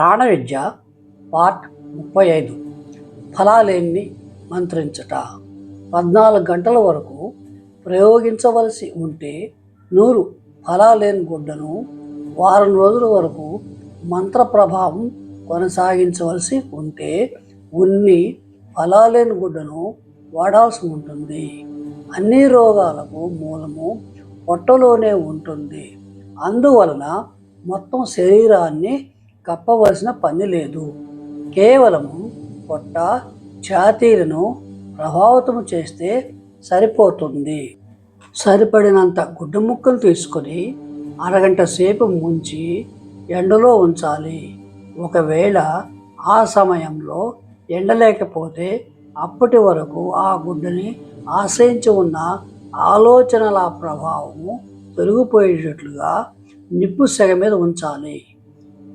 ప్రాణ విద్య పార్ట్ ముప్పై ఐదు ఫలాలేన్ని మంత్రించట. పద్నాలుగు గంటల వరకు ప్రయోగించవలసి ఉంటే నూరు ఫలాలేని గుడ్డను వారం రోజుల వరకు మంత్ర ప్రభావం కొనసాగించవలసి ఉంటే ఉన్ని ఫలాలేని గుడ్డను వాడాల్సి ఉంటుంది. అన్ని రోగాలకు మూలము పొట్టలోనే ఉంటుంది. అందువలన మొత్తం శరీరాన్ని కప్పవలసిన పని లేదు. కేవలము పొట్ట ఛాతీలను ప్రభావితం చేస్తే సరిపోతుంది. సరిపడినంత గుడ్డ ముక్కలు తీసుకొని అరగంట సేపు ముంచి ఎండలో ఉంచాలి. ఒకవేళ ఆ సమయంలో ఎండ లేకపోతే అప్పటి వరకు ఆ గుడ్డని ఆశ్రయించి ఉన్న ఆలోచనల ప్రభావము తొలగిపోయేటట్లుగా నిప్పు సెగ మీద ఉంచాలి.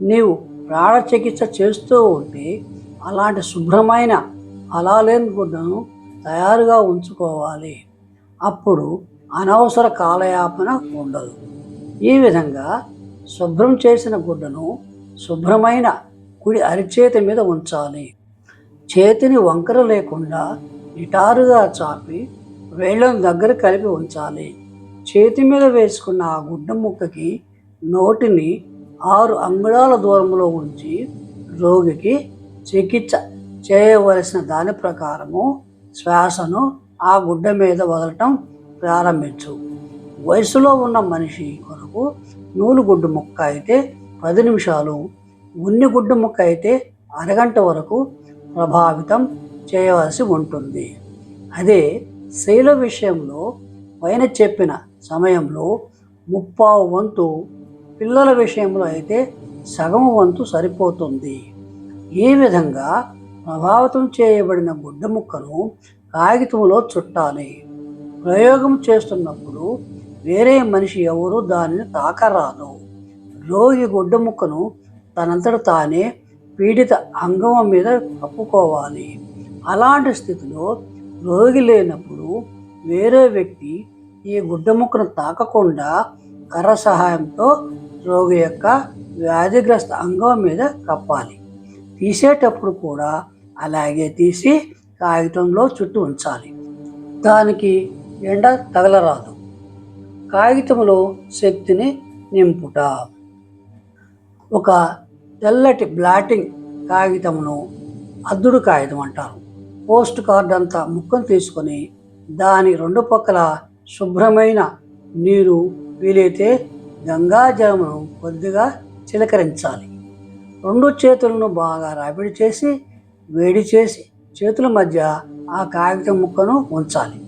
నీవు ప్రాణ చికిత్స చేస్తూ ఉంటే అలాంటి శుభ్రమైన ఫలాలేని గుడ్డను తయారుగా ఉంచుకోవాలి. అప్పుడు అనవసర కాలయాపన ఉండదు. ఈ విధంగా శుభ్రం చేసిన గుడ్డను శుభ్రమైన కుడి అరిచేతి మీద ఉంచాలి. చేతిని వంకర లేకుండా నిటారుగా చాపి వేళ్ళను దగ్గర కలిపి ఉంచాలి. చేతి మీద వేసుకున్న ఆ గుడ్డ ముక్కకి నోటిని ఆరు అంగుళాల దూరంలో ఉంచి రోగికి చికిత్స చేయవలసిన దాని ప్రకారము శ్వాసను ఆ గుడ్డ మీద వదలటం ప్రారంభించు. వయసులో ఉన్న మనిషి కొరకు నూలు గుడ్డు ముక్క అయితే పది నిమిషాలు ఉన్ని గుడ్డు ముక్క అయితే అరగంట వరకు ప్రభావితం చేయవలసి ఉంటుంది. అదే శైల విషయంలో పైన చెప్పిన సమయంలో ముప్పావు వంతు పిల్లల విషయంలో అయితే సగం వంతు సరిపోతుంది. ఈ విధంగా ప్రభావితం చేయబడిన గుడ్డ ముక్కను కాగితంలో చుట్టాలి. ప్రయోగం చేస్తున్నప్పుడు వేరే మనిషి ఎవరు దానిని తాకరాదు. రోగి గుడ్డ ముక్కను తనంతట తానే పీడిత అంగం మీద కప్పుకోవాలి. అలాంటి స్థితిలో రోగి లేనప్పుడు వేరే వ్యక్తి ఈ గుడ్డ ముక్కను తాకకుండా కర్ర సహాయంతో రోగి యొక్క వ్యాధిగ్రస్త అంగం మీద కప్పాలి. తీసేటప్పుడు కూడా అలాగే తీసి కాగితంలో చుట్టూ ఉంచాలి. దానికి ఎండ తగలరాదు. కాగితంలో శక్తిని నింపుట. ఒక తెల్లటి బ్లాటింగ్ కాగితమును అద్దుడు కాగితం అంటారు. పోస్ట్ కార్డ్ అంతా ముక్కను తీసుకొని దాని రెండు పక్కల శుభ్రమైన నీరు వీలైతే గంగాజలమును కొద్దిగా చిలకరించాలి. రెండు చేతులను బాగా రాపిడి చేసి వేడి చేసి చేతుల మధ్య ఆ కాగితం ముక్కను ఉంచాలి.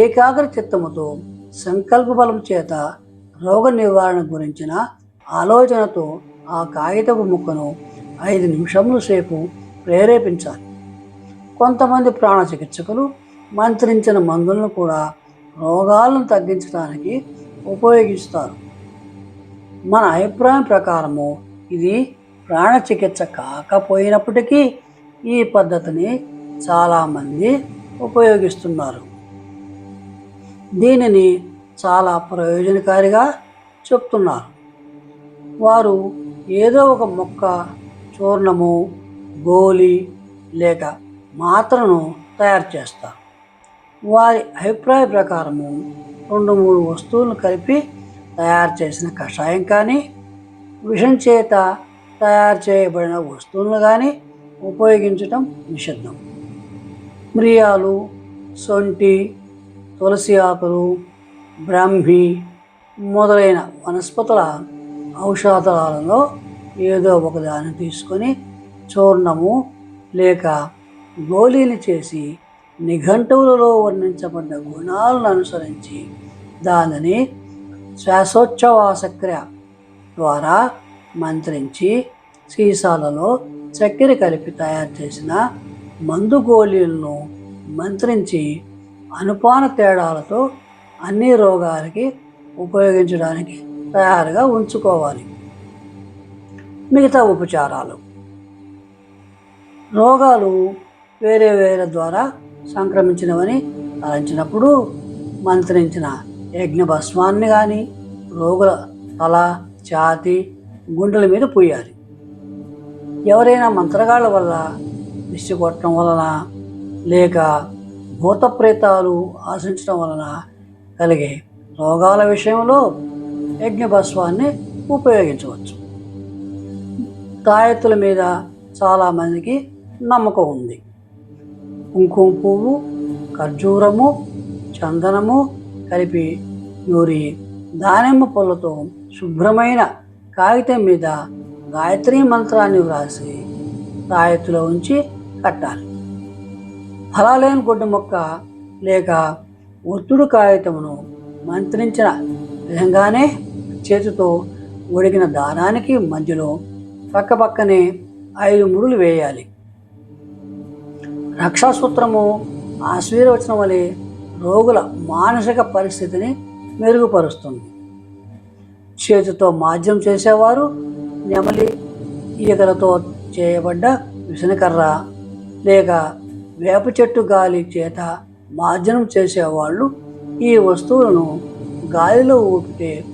ఏకాగ్ర చిత్తముతో సంకల్ప బలం చేత రోగ నివారణ గురించిన ఆలోచనతో ఆ కాగితపు ముక్కను ఐదు నిమిషముల సేపు ప్రేరేపించాలి. కొంతమంది ప్రాణ చికిత్సకులు మంత్రించిన మందులను కూడా రోగాలను తగ్గించడానికి ఉపయోగిస్తారు. మన అభిప్రాయం ప్రకారము ఇది ప్రాణ చికిత్స కాకపోయినప్పటికీ ఈ పద్ధతిని చాలామంది ఉపయోగిస్తున్నారు. దీనిని చాలా ప్రయోజనకారిగా చెప్తున్నారు. వారు ఏదో ఒక మొక్క చూర్ణము గోలి లేక మాత్రను తయారు చేస్తారు. వారి అభిప్రాయ ప్రకారము రెండు మూడు వస్తువులను కలిపి తయారు చేసిన కషాయం కానీ విషం చేత తయారు చేయబడిన వస్తువులను కానీ ఉపయోగించటం నిషిద్ధం. మిరియాలు సొంటి తులసి ఆకులు బ్రహ్మి మొదలైన వనస్పతుల ఔషధాలలో ఏదో ఒకదాన్ని తీసుకొని చూర్ణము లేక గోళీలు చేసి నిఘంటువులలో వర్ణించబడ్డ గుణాలను అనుసరించి దానిని శ్వాసోచ్ఛవాసక్రియ ద్వారా మంత్రించి సీసాలలో చక్కెర కలిపి తయారు చేసిన మందు గోళీలను మంత్రించి అనుపాన తేడాలతో అన్ని రోగాలకి ఉపయోగించడానికి తయారుగా ఉంచుకోవాలి. మిగతా ఉపచారాలు. రోగాలు వేరే వేరే ద్వారా సంక్రమించినవని తలంచినప్పుడు మంత్రించిన యజ్ఞభస్మాన్ని కానీ రోగుల తల ఛాతి గుండెల మీద పోయాలి. ఎవరైనా మంత్రగాళ్ళ వల్ల దిష్టి కొట్టడం వలన లేక భూతప్రేతాలు ఆశించడం వలన కలిగే రోగాల విషయంలో యజ్ఞభస్వాన్ని ఉపయోగించవచ్చు. తాయెత్తుల మీద చాలామందికి నమ్మకం ఉంది. కుంకుమ పువ్వు ఖర్జూరము చందనము కలిపి నూరి దానిమ్మ పళ్ళతో శుభ్రమైన కాగితం మీద గాయత్రి మంత్రాన్ని వ్రాసి తాయెత్తులో ఉంచి కట్టాలి. ఫలాలేని గొడ్డు మొక్క లేక ఒత్తుడు కాగితమును మంత్రించిన విధంగానే చేతితో ఉడికిన దానానికి మధ్యలో పక్కపక్కనే ఐదు ముడులు వేయాలి. రక్షాసూత్రము ఆశీర్వచనం వలె రోగుల మానసిక పరిస్థితిని మెరుగుపరుస్తుంది. చేతితో మాధ్యం చేసేవారు నెమలి ఈగలతో చేయబడ్డ విసనకర్ర లేక వేప చెట్టు గాలి చేత మాధ్యనం చేసేవాళ్ళు ఈ వస్తువులను గాలిలో ఊపితే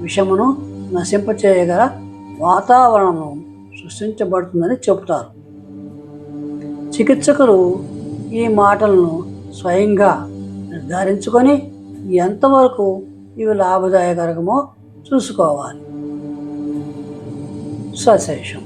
విషమును నశింపచేయగల వాతావరణం సృష్టించబడుతుందని చెబుతారు. చికిత్సకులు ఈ మాటలను స్వయంగా నిర్ధారించుకొని ఎంతవరకు ఇవి లాభదాయకరమో చూసుకోవాలి. సశేషం.